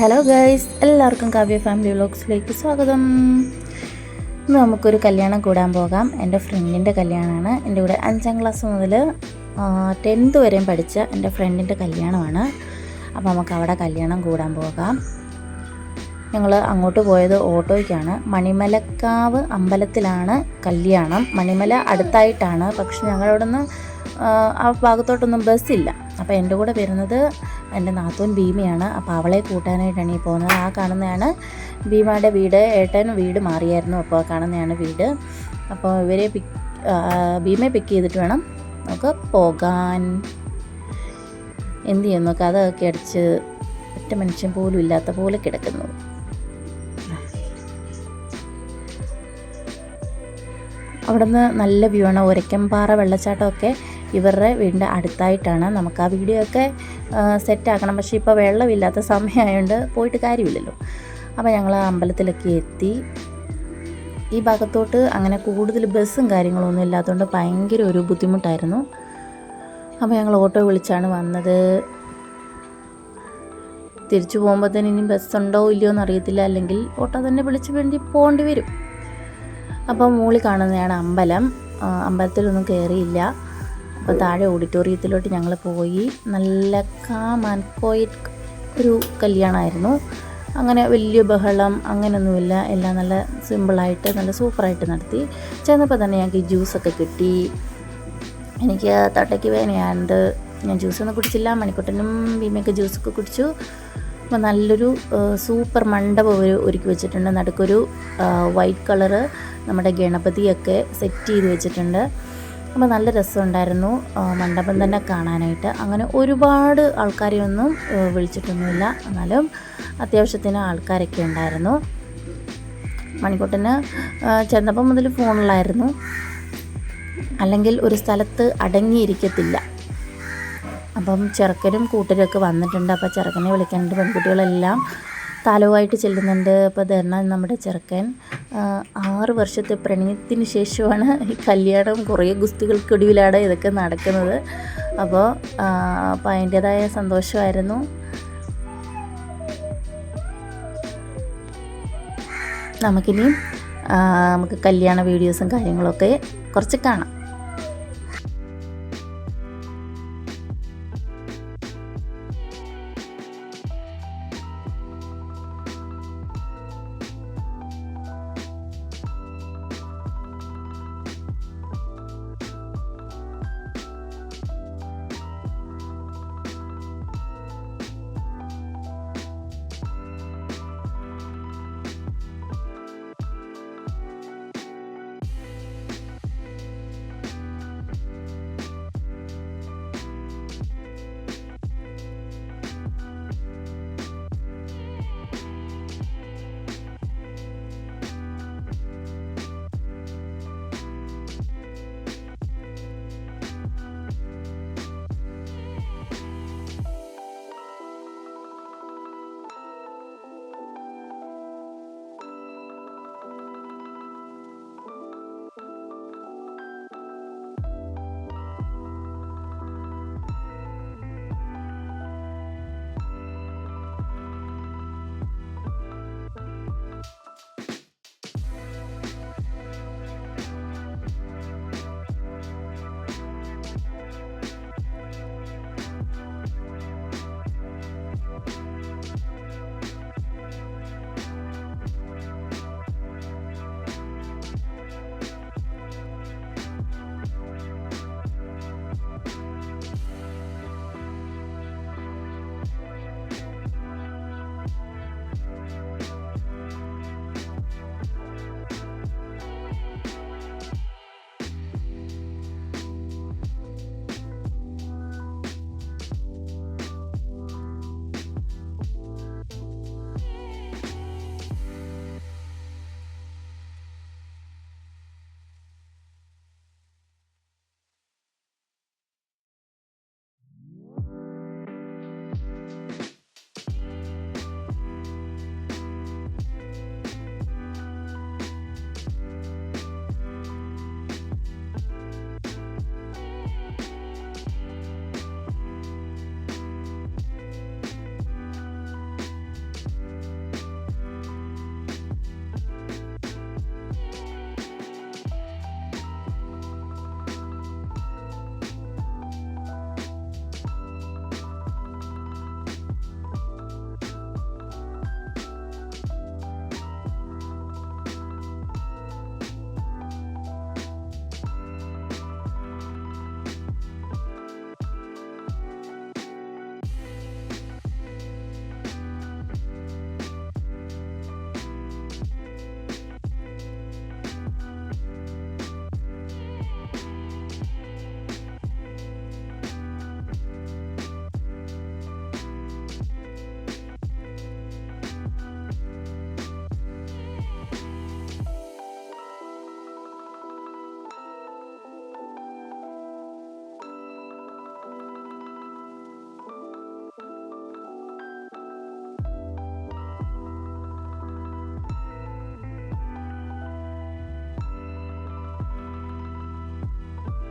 Hello guys എല്ലാവർക്കും Kavya family വ്ളോഗ്സിലേക്ക് സ്വാഗതം. ഇന്ന് നമുക്കൊരു കല്യാണം കൂടാൻ പോകാം. എന്റെ ഫ്രണ്ടിന്റെ കല്യാണമാണ്. എന്റെ കൂടെ അഞ്ചാം ക്ലാസ് മുതൽ ടെൻത്ത് വരെയും പഠിച്ച എന്റെ ഫ്രണ്ടിന്റെ കല്യാണമാണ്. അപ്പോൾ നമുക്ക് അവിടെ കല്യാണം കൂടാൻ പോകാം. ഞങ്ങൾ അങ്ങോട്ട് പോയത് ഓട്ടോയ്ക്കാണ്. മണിമലക്കാവ് അമ്പലത്തിലാണ് കല്യാണം. മണിമല അടുത്തായിട്ടാണ്. പക്ഷെ ഞങ്ങളവിടെ നിന്ന് ആ ഭാഗത്തോട്ടൊന്നും ബസ്സില്ല. അപ്പോൾ എന്റെ കൂടെ വരുന്നത് എന്റെ നാത്തൂൻ ഭീമയാണ്. അപ്പോൾ അവളെ കൂട്ടാനായിട്ടാണ് ഈ പോകുന്നത്. ആ കാണുന്നതാണ് ഭീമയുടെ വീട്. ഏട്ടൻ വീട് മാറിയായിരുന്നു. അപ്പോൾ കാണുന്നതാണ് വീട്. അപ്പോൾ ഇവരെ പിക്ക് ഭീമയെ പിക്ക് ചെയ്തിട്ട് വേണം നമുക്ക് പോകാൻ. എന്ത് ചെയ്യുന്നു? കഥയൊക്കെ അടിച്ച് ഒറ്റ മനുഷ്യൻ പോലും ഇല്ലാത്ത പോലെ കിടക്കുന്നു. അവിടുന്ന് നല്ല വ്യൂ ആണ്. ഒരക്കമ്പാറ വെള്ളച്ചാട്ടമൊക്കെ ഇവരുടെ വീടിന്റെ അടുത്തായിട്ടാണ് നമുക്ക് ആ വീഡിയോ ഒക്കെ സെറ്റാക്കണം. പക്ഷേ ഇപ്പോൾ വെള്ളമില്ലാത്ത സമയമായതുകൊണ്ട് പോയിട്ട് കാര്യമില്ലല്ലോ. അപ്പോൾ ഞങ്ങൾ അമ്പലത്തിലൊക്കെ എത്തി. ഈ ഭാഗത്തോട്ട് അങ്ങനെ കൂടുതൽ ബസ്സും കാര്യങ്ങളൊന്നും ഇല്ലാത്തതുകൊണ്ട് ഭയങ്കര ഒരു ബുദ്ധിമുട്ടായിരുന്നു. അപ്പോൾ ഞങ്ങൾ ഓട്ടോ വിളിച്ചാണ് വന്നത്. തിരിച്ചു പോകുമ്പോഴത്തേന് ഇനി ബസ്സുണ്ടോ ഇല്ലയോ എന്ന് അറിയത്തില്ല. അല്ലെങ്കിൽ ഓട്ടോ തന്നെ വിളിച്ച് വേണ്ടി പോകേണ്ടി വരും. അപ്പോൾ മൂളി കാണുന്നതാണ് അമ്പലം. അമ്പലത്തിലൊന്നും കയറിയില്ല. അപ്പോൾ താഴെ ഓഡിറ്റോറിയത്തിലോട്ട് ഞങ്ങൾ പോയി. നല്ല കാം ആൻഡ് കോയിറ്റ് ഒരു കല്യാണമായിരുന്നു. അങ്ങനെ വലിയ ബഹളം അങ്ങനെയൊന്നുമില്ല എല്ലാം നല്ല സിമ്പിളായിട്ട് നല്ല സൂപ്പറായിട്ട് നടത്തി. ചെന്നപ്പോൾ തന്നെ ഞങ്ങൾക്ക് ജ്യൂസൊക്കെ കിട്ടി. എനിക്ക് തട്ടയ്ക്ക് വേനയാണ്ട് ഞാൻ ജ്യൂസൊന്നും കുടിച്ചില്ല. മണിക്കുട്ടനും ഭീമയൊക്കെ ജ്യൂസൊക്കെ കുടിച്ചു. അപ്പോൾ നല്ലൊരു സൂപ്പർ മണ്ഡപം ഒരു ഒരുക്കി വെച്ചിട്ടുണ്ട്. നടുക്കൊരു വൈറ്റ് കളറ് നമ്മുടെ ഗണപതിയൊക്കെ സെറ്റ് ചെയ്ത് വെച്ചിട്ടുണ്ട്. അപ്പോൾ നല്ല രസമുണ്ടായിരുന്നു മണ്ഡപം തന്നെ കാണാനായിട്ട്. അങ്ങനെ ഒരുപാട് ആൾക്കാരെയൊന്നും വിളിച്ചിട്ടൊന്നുമില്ല. എന്നാലും അത്യാവശ്യത്തിന് ആൾക്കാരൊക്കെ ഉണ്ടായിരുന്നു. മണിക്കൂട്ടിന് ചെന്നപ്പം മുതൽ ഫോണിലായിരുന്നു. അല്ലെങ്കിൽ ഒരു സ്ഥലത്ത് അടങ്ങിയിരിക്കത്തില്ല. അപ്പം ചെറുക്കനും കൂട്ടരൊക്കെ വന്നിട്ടുണ്ട്. അപ്പോൾ ചെറുക്കനെ വിളിക്കാനായിട്ട് പെൺകുട്ടികളെല്ലാം. താലവുമായിട്ട് ചെല്ലുന്നുണ്ട്. അപ്പോൾ ധർണ നമ്മുടെ ചെറുക്കൻ. ആറ് വർഷത്തെ പ്രണയത്തിന് ശേഷമാണ് ഈ കല്യാണം കുറേ ഗുസ്തികൾക്കൊടുവിലാണ് ഇതൊക്കെ നടക്കുന്നത്. അപ്പോൾ അപ്പോൾ അതിന്റേതായ സന്തോഷമായിരുന്നു. നമുക്കിനി നമുക്ക് കല്യാണ വീഡിയോസും കാര്യങ്ങളൊക്കെ കുറച്ച് കാണാം.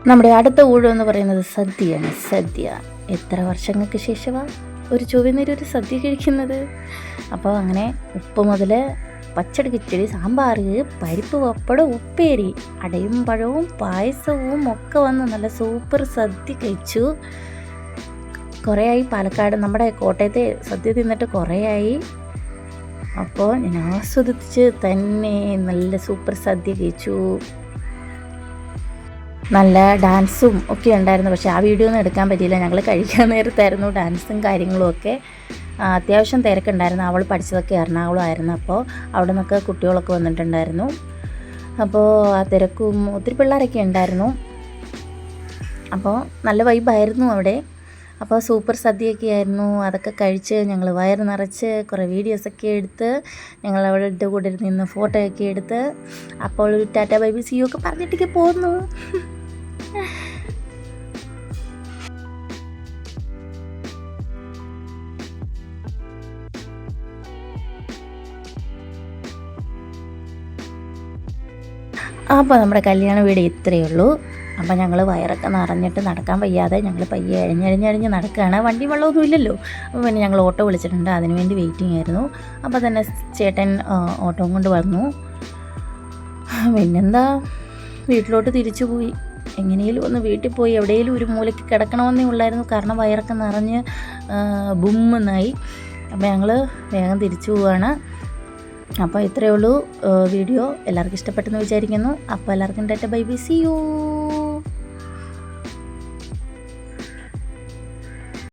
നമ്മുടെ അടുത്ത ഊഴം എന്ന് പറയുന്നത് സദ്യയാണ്. സദ്യ. എത്ര വർഷങ്ങൾക്ക് ശേഷമാണ് ഒരു ചൊവ്വനേരം ഒരു സദ്യ കഴിക്കുന്നത്. അപ്പോൾ അങ്ങനെ ഉപ്പ് മുതൽ പച്ചടി കിച്ചടി സാമ്പാർ പരിപ്പ് പപ്പടം ഉപ്പേരി അടയും പഴവും പായസവും ഒക്കെ വന്ന് നല്ല സൂപ്പർ സദ്യ കഴിച്ചു. കുറേയായി പാലക്കാട് നമ്മുടെ കോട്ടയത്തെ സദ്യ തിന്നിട്ട് കുറേയായി. അപ്പോൾ ഞാൻ ആസ്വദിച്ച് തന്നെ നല്ല സൂപ്പർ സദ്യ കഴിച്ചു. നല്ല ഡാൻസും ഒക്കെ ഉണ്ടായിരുന്നു. പക്ഷേ ആ വീഡിയോ ഒന്നും എടുക്കാൻ പറ്റിയില്ല. ഞങ്ങൾ കഴിക്കാൻ നേരത്തായിരുന്നു ഡാൻസും കാര്യങ്ങളും ഒക്കെ. അത്യാവശ്യം തിരക്കുണ്ടായിരുന്നു. അവൾ പഠിച്ചതൊക്കെ എറണാകുളമായിരുന്നു അപ്പോൾ അവിടെ നിന്നൊക്കെ കുട്ടികളൊക്കെ വന്നിട്ടുണ്ടായിരുന്നു. അപ്പോൾ ആ തിരക്കും ഒത്തിരി പിള്ളേരൊക്കെ ഉണ്ടായിരുന്നു. അപ്പോൾ നല്ല വൈബായിരുന്നു അവിടെ. അപ്പോൾ സൂപ്പർ സദ്യയൊക്കെ ആയിരുന്നു. അതൊക്കെ കഴിച്ച് ഞങ്ങൾ വയറ് നിറച്ച് കുറേ വീഡിയോസൊക്കെ എടുത്ത് ഞങ്ങൾ അവിടെ കൂടെ നിന്ന് ഫോട്ടോയൊക്കെ എടുത്ത് അപ്പോൾ ഒരു ടാറ്റ ബൈബി സിയൊക്കെ പറഞ്ഞിട്ടൊക്കെ പോന്നു. അപ്പോൾ നമ്മുടെ കല്യാണ വീട് ഇത്രയേ ഉള്ളൂ. അപ്പം ഞങ്ങൾ വയറൊക്കെ നിറഞ്ഞിട്ട് നടക്കാൻ വയ്യാതെ ഞങ്ങൾ പയ്യെ അഴിഞ്ഞഴിഞ്ഞഴിഞ്ഞ് നടക്കുകയാണ് വണ്ടി വെള്ളമൊന്നും ഇല്ലല്ലോ. അപ്പോൾ പിന്നെ ഞങ്ങൾ ഓട്ടോ വിളിച്ചിട്ടുണ്ട്. അതിന് വേണ്ടി വെയിറ്റിംഗ് ആയിരുന്നു. അപ്പോൾ തന്നെ ചേട്ടൻ ഓട്ടോ കൊണ്ട് വന്നു. പിന്നെന്താ? വീട്ടിലോട്ട് തിരിച്ചു പോയി. എങ്ങനെയും ഒന്ന് വീട്ടിൽ പോയി. എവിടെയെങ്കിലും ഒരു മൂലയ്ക്ക് കിടക്കണമെന്നേ ഉള്ളായിരുന്നു. കാരണം വയറൊക്കെ നിറഞ്ഞ് ബുമ്മെന്നായി. അപ്പോൾ ഞങ്ങൾ വേഗം തിരിച്ചു പോവുകയാണ് അപ്പോൾ ഇത്രയേ ഉള്ളൂ വീഡിയോ. എല്ലാവർക്കും ഇഷ്ടപ്പെട്ടെന്ന് വിചാരിക്കുന്നു. അപ്പോൾ എല്ലാവർക്കും tata bye bye see you.